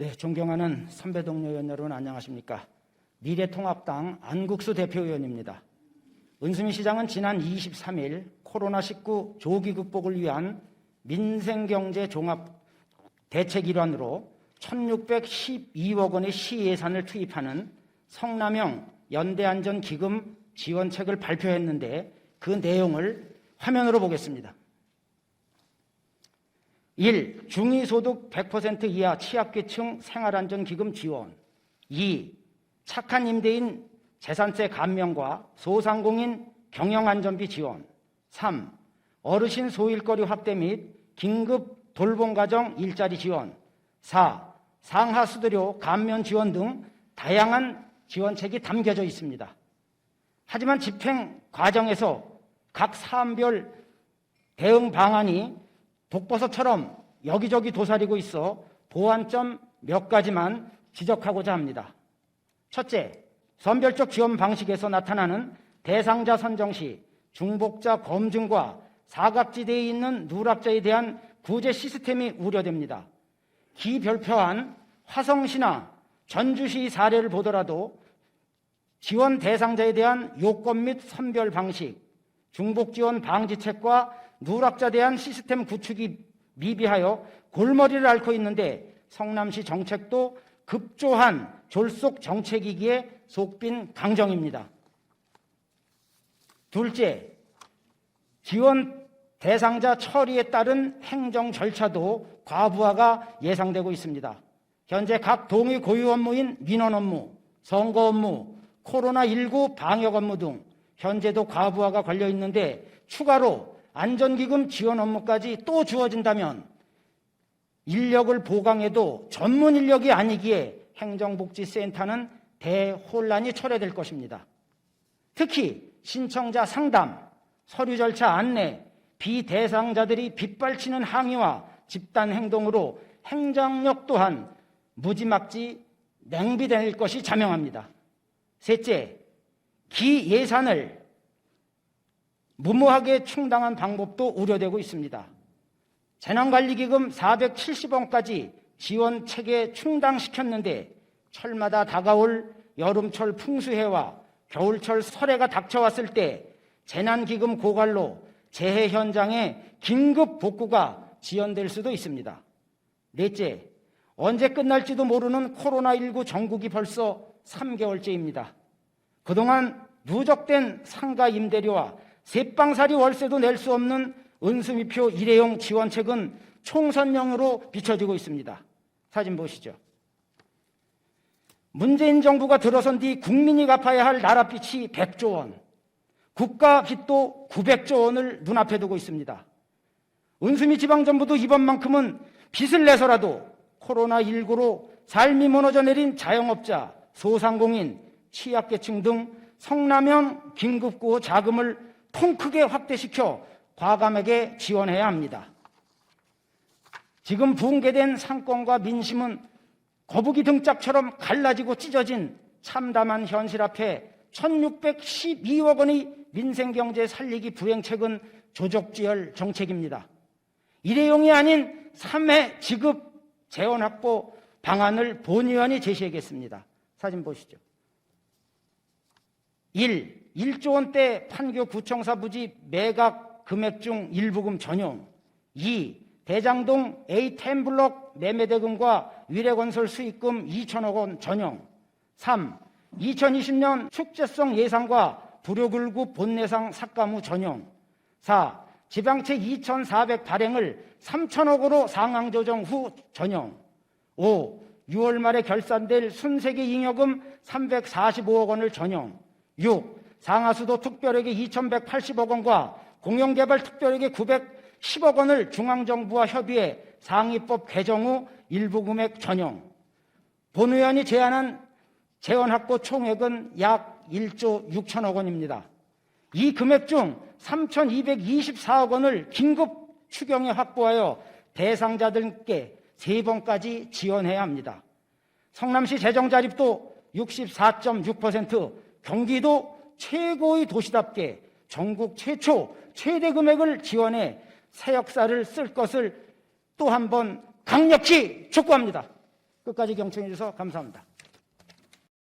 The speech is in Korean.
네, 존경하는 선배 동료 여러분 안녕하십니까? 미래통합당 안국수 대표의원입니다. 은수미 시장은 지난 23일 코로나19 조기 극복을 위한 민생경제 종합 대책 일환으로 1612억 원의 시예산을 투입하는 성남형 연대안전기금 지원책을 발표했는데 그 내용을 화면으로 보겠습니다. 1. 중위소득 100% 이하 취약계층 생활안전기금 지원 2. 착한 임대인 재산세 감면과 소상공인 경영안전비 지원 3. 어르신 소일거리 확대 및 긴급 돌봄가정 일자리 지원 4. 상하수도료 감면 지원 등 다양한 지원책이 담겨져 있습니다. 하지만 집행 과정에서 각 사안별 대응 방안이 독버섯처럼 여기저기 도사리고 있어 보완점 몇 가지만 지적하고자 합니다. 첫째, 선별적 지원 방식에서 나타나는 대상자 선정 시 중복자 검증과 사각지대에 있는 누락자에 대한 구제 시스템이 우려됩니다. 기별표한 화성시나 전주시 사례를 보더라도 지원 대상자에 대한 요건 및 선별 방식, 중복 지원 방지책과 누락자 대한 시스템 구축이 미비하여 골머리를 앓고 있는데 성남시 정책도 급조한 졸속 정책이기에 속빈 강정입니다. 둘째, 지원 대상자 처리에 따른 행정 절차도 과부하가 예상되고 있습니다. 현재 각 동의 고유 업무인 민원 업무, 선거 업무, 코로나19 방역 업무 등 현재도 과부하가 걸려 있는데 추가로 안전기금 지원 업무까지 또 주어진다면 인력을 보강해도 전문 인력이 아니기에 행정복지센터는 대혼란이 초래될 것입니다. 특히 신청자 상담, 서류 절차 안내, 비대상자들이 빗발치는 항의와 집단 행동으로 행정력 또한 무지막지 냉비될 것이 자명합니다. 셋째, 기 예산을 무모하게 충당한 방법도 우려되고 있습니다. 재난관리기금 470원까지 지원 체계 충당시켰는데 철마다 다가올 여름철 풍수해와 겨울철 설해가 닥쳐왔을 때 재난기금 고갈로 재해 현장에 긴급 복구가 지연될 수도 있습니다. 넷째, 언제 끝날지도 모르는 코로나19 전국이 벌써 3개월째입니다. 그동안 누적된 상가 임대료와 세방살이 월세도 낼 수 없는 은수미표 일회용 지원책은 총선용으로 비춰지고 있습니다. 사진 보시죠. 문재인 정부가 들어선 뒤 국민이 갚아야 할 나라빚이 100조 원, 국가 빚도 900조 원을 눈앞에 두고 있습니다. 은수미 지방정부도 이번만큼은 빚을 내서라도 코로나19로 삶이 무너져 내린 자영업자, 소상공인, 취약계층 등 성남형 긴급구호 자금을 통 크게 확대시켜 과감하게 지원해야 합니다. 지금 붕괴된 상권과 민심은 거북이 등짝처럼 갈라지고 찢어진 참담한 현실 앞에 1612억 원의 민생경제 살리기 부행책은 조족지열 정책입니다. 일회용이 아닌 3회 지급 재원 확보 방안을 본의원이 제시하겠습니다. 사진 보시죠. 1. 1조 원대 판교 구청사 부지 매각 금액 중 일부금 전용 2. 대장동 A10 블록 매매대금과 위례건설 수익금 2천억 원 전용 3. 2020년 축제성 예상과 불효굴구 본내상 삭감후 전용 4. 지방채 2,400 발행을 3천억으로 상황 조정 후 전용 5. 6월 말에 결산될 순세계 잉여금 345억 원을 전용 6. 상하수도 특별에게 2,180억 원과 공영개발 특별에게 910억 원을 중앙정부와 협의해 상위법 개정 후 일부 금액 전용. 본 의원이 제안한 재원 확보 총액은 약 1조 6천억 원입니다. 이 금액 중 3,224억 원을 긴급 추경에 확보하여 대상자들께 세 번까지 지원해야 합니다. 성남시 재정 자립도 64.6%, 경기도 최고의 도시답게 전국 최초 최대 금액을 지원해 새 역사를 쓸 것을 또 한 번 강력히 촉구합니다. 끝까지 경청해 주셔서 감사합니다.